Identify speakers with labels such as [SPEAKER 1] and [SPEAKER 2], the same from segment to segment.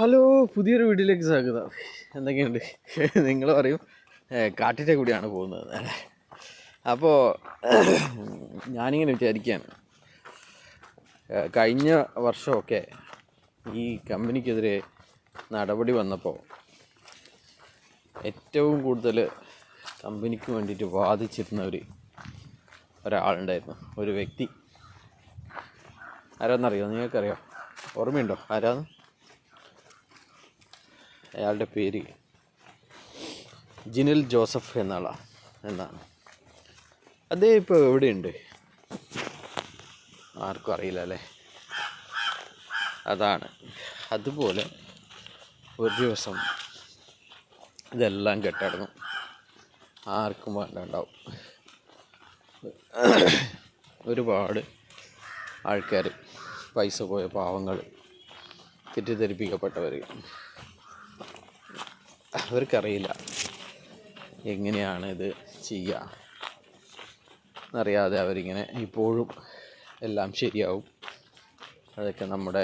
[SPEAKER 1] Hello പുതിയൊരു വീഡിയോയിലേക്ക് സ്വാഗതം. എന്തൊക്കെയുണ്ട്? നിങ്ങൾ പറയും. കാട്ടിന്റെ കൂടിയാണ് പോകുന്നത്. അപ്പോൾ ഞാനിങ്ങനെ വിചാരിക്കുകയാണ് കഴിഞ്ഞ വർഷമൊക്കെ ഈ കമ്പനിക്കെതിരെ നടപടി വന്നപ്പോൾ ഏറ്റവും കൂടുതൽ കമ്പനിക്ക് വേണ്ടിയിട്ട് വാദിച്ചിരുന്ന ഒരു ഒരാളുണ്ടായിരുന്നു. ഒരു വ്യക്തി. ആരാന്നറിയോ? നിങ്ങൾക്കറിയോ? ഓർമ്മയുണ്ടോ? ആരാന്ന്? അയാളുടെ പേര് ജിനിൽ ജോസഫ് എന്നാളാണ് എന്നാണ്. അദ്ദേഹം ഇപ്പോൾ എവിടെയുണ്ട്? ആർക്കും അറിയില്ല അല്ലേ? അതാണ്. അതുപോലെ ഒരു ദിവസം ഇതെല്ലാം കെട്ടടങ്ങും ആർക്കും വേണ്ടുണ്ടാവും. ഒരുപാട് ആൾക്കാർ പൈസ പോയ പാവങ്ങൾ തെറ്റിദ്ധരിപ്പിക്കപ്പെട്ടവർ അവർക്കറിയില്ല. എങ്ങനെയാണ് ഇത് ചെയ്യുക എന്നറിയാതെ അവരിങ്ങനെ ഇപ്പോഴും എല്ലാം ശരിയാവും. അതൊക്കെ നമ്മുടെ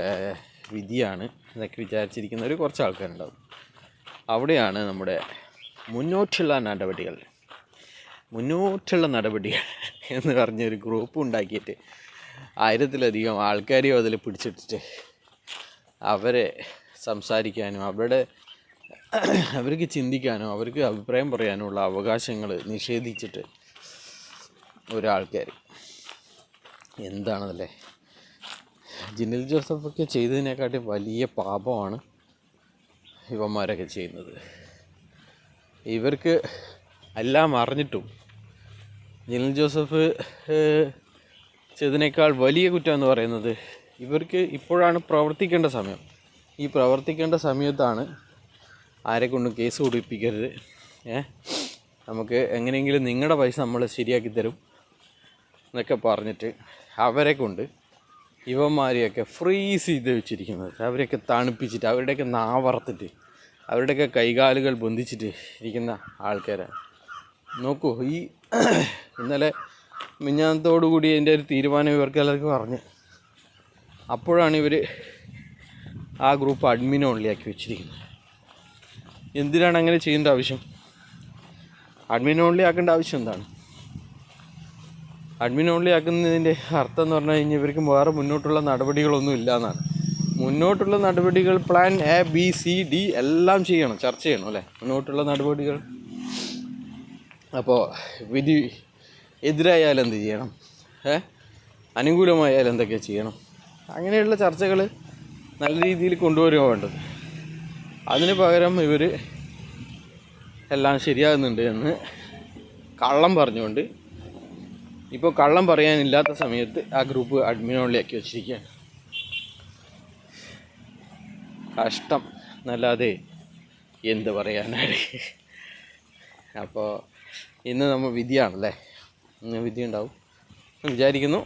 [SPEAKER 1] വിധിയാണ്. എന്നൊക്കെ വിചാരിച്ചിരിക്കുന്ന ഒരു കുറച്ച് ആൾക്കാരുണ്ടാവും. അവിടെയാണ് നമ്മുടെ മുന്നോട്ടുള്ള നടപടികൾ. മുന്നോട്ടുള്ള നടപടികൾ എന്ന് പറഞ്ഞൊരു ഗ്രൂപ്പ് ഉണ്ടാക്കിയിട്ട് ആയിരത്തിലധികം ആൾക്കാരെയും അതിൽ പിടിച്ചിട്ടിട്ട് അവരെ സംസാരിക്കാനും അവരുടെ അവർക്ക് ചിന്തിക്കാനോ അവർക്ക് അഭിപ്രായം പറയാനോ ഉള്ള അവകാശങ്ങൾ നിഷേധിച്ചിട്ട് ഒരാൾക്കാർ എന്താണതല്ലേ? ജിനിൽ ജോസഫൊക്കെ ചെയ്തതിനെക്കാട്ടി വലിയ പാപമാണ് ഇവന്മാരൊക്കെ ചെയ്യുന്നത്. ഇവർക്ക് എല്ലാം അറിഞ്ഞിട്ടും ജിനിൽ ജോസഫ് ചെയ്തതിനേക്കാൾ വലിയ കുറ്റം എന്ന് പറയുന്നത് ഇവർക്ക് ഇപ്പോഴാണ് പ്രവർത്തിക്കേണ്ട സമയം. ഈ പ്രവർത്തിക്കേണ്ട സമയത്താണ് ആരെ കൊണ്ടും കേസ് കൊടുപ്പിക്കരുത്. ഏ? നമുക്ക് എങ്ങനെയെങ്കിലും നിങ്ങളുടെ പൈസ നമ്മൾ ശരിയാക്കി തരും. എന്നൊക്കെ പറഞ്ഞിട്ട് അവരെ കൊണ്ട് ഇവന്മാരെയൊക്കെ ഫ്രീസ് ചെയ്ത് വെച്ചിരിക്കുന്നത്. അവരെയൊക്കെ തണുപ്പിച്ചിട്ട് അവരുടെയൊക്കെ നാവറത്തിട്ട് അവരുടെയൊക്കെ കൈകാലുകൾ ബന്ധിച്ചിട്ട് ഇരിക്കുന്ന ആൾക്കാരാണ്. നോക്കൂ ഈ ഇന്നലെ മിഞ്ഞാന്നത്തോടു കൂടി എന്റെ ഒരു തീരുമാനം ഇവർക്ക് എല്ലാവർക്കും പറഞ്ഞു അപ്പോഴാണ് ഇവർ ആ ഗ്രൂപ്പ് അഡ്മിൻ ഓൺലി ആക്കി വെച്ചിരിക്കുന്നത്. എന്തിനാണ് അങ്ങനെ ചെയ്യേണ്ട ആവശ്യം? അഡ്മിൻ ഓൺലി ആക്കേണ്ട ആവശ്യം എന്താണ്? അഡ്മിൻ ഓൺലി ആക്കുന്നതിന്റെ അർത്ഥം എന്ന് പറഞ്ഞു കഴിഞ്ഞാൽ ഇവർക്ക് വേറെ മുന്നോട്ടുള്ള നടപടികളൊന്നും ഇല്ല എന്നാണ്. മുന്നോട്ടുള്ള നടപടികൾ plan A B C D എല്ലാം ചെയ്യണം ചർച്ച ചെയ്യണം അല്ലേ? മുന്നോട്ടുള്ള നടപടികൾ. അപ്പോൾ വിധി എതിരായാൽ എന്ത് ചെയ്യണം? ഏ? അനുകൂലമായാൽ എന്തൊക്കെ ചെയ്യണം? അങ്ങനെയുള്ള ചർച്ചകൾ നല്ല രീതിയിൽ കൊണ്ടുവരിക വേണ്ടത്. അതിന് പകരം ഇവർ എല്ലാം ശരിയാകുന്നുണ്ട് എന്ന് കള്ളം പറഞ്ഞുകൊണ്ട് ഇപ്പോൾ കള്ളം പറയാനില്ലാത്ത സമയത്ത് ആ ഗ്രൂപ്പ് അഡ്മിനോളിലാക്കി വെച്ചിരിക്കുകയാണ്. കഷ്ടം എന്നല്ലാതെ എന്ത് പറയാനാണ്? അപ്പോൾ ഇന്ന് നമ്മൾ വിധിയാണല്ലേ? ഇന്ന് വിധി ഉണ്ടാവും വിചാരിക്കുന്നു.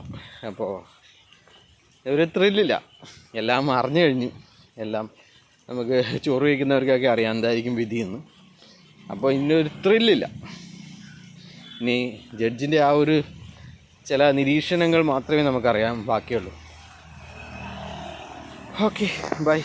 [SPEAKER 1] അപ്പോൾ ഒരു ത്രില്ലില്ല. എല്ലാം അറിഞ്ഞു കഴിഞ്ഞു. എല്ലാം നമുക്ക് ചോറ് വയ്ക്കുന്നവർക്കൊക്കെ അറിയാം എന്തായിരിക്കും വിധിയെന്ന് അപ്പോൾ ഇന്നൊരു ത്രില്ലില്ല. ഇനി ജഡ്ജിന്റെ ആ ഒരു ചില നിരീക്ഷണങ്ങൾ മാത്രമേ നമുക്കറിയാൻ ബാക്കിയുള്ളൂ. Okay bye.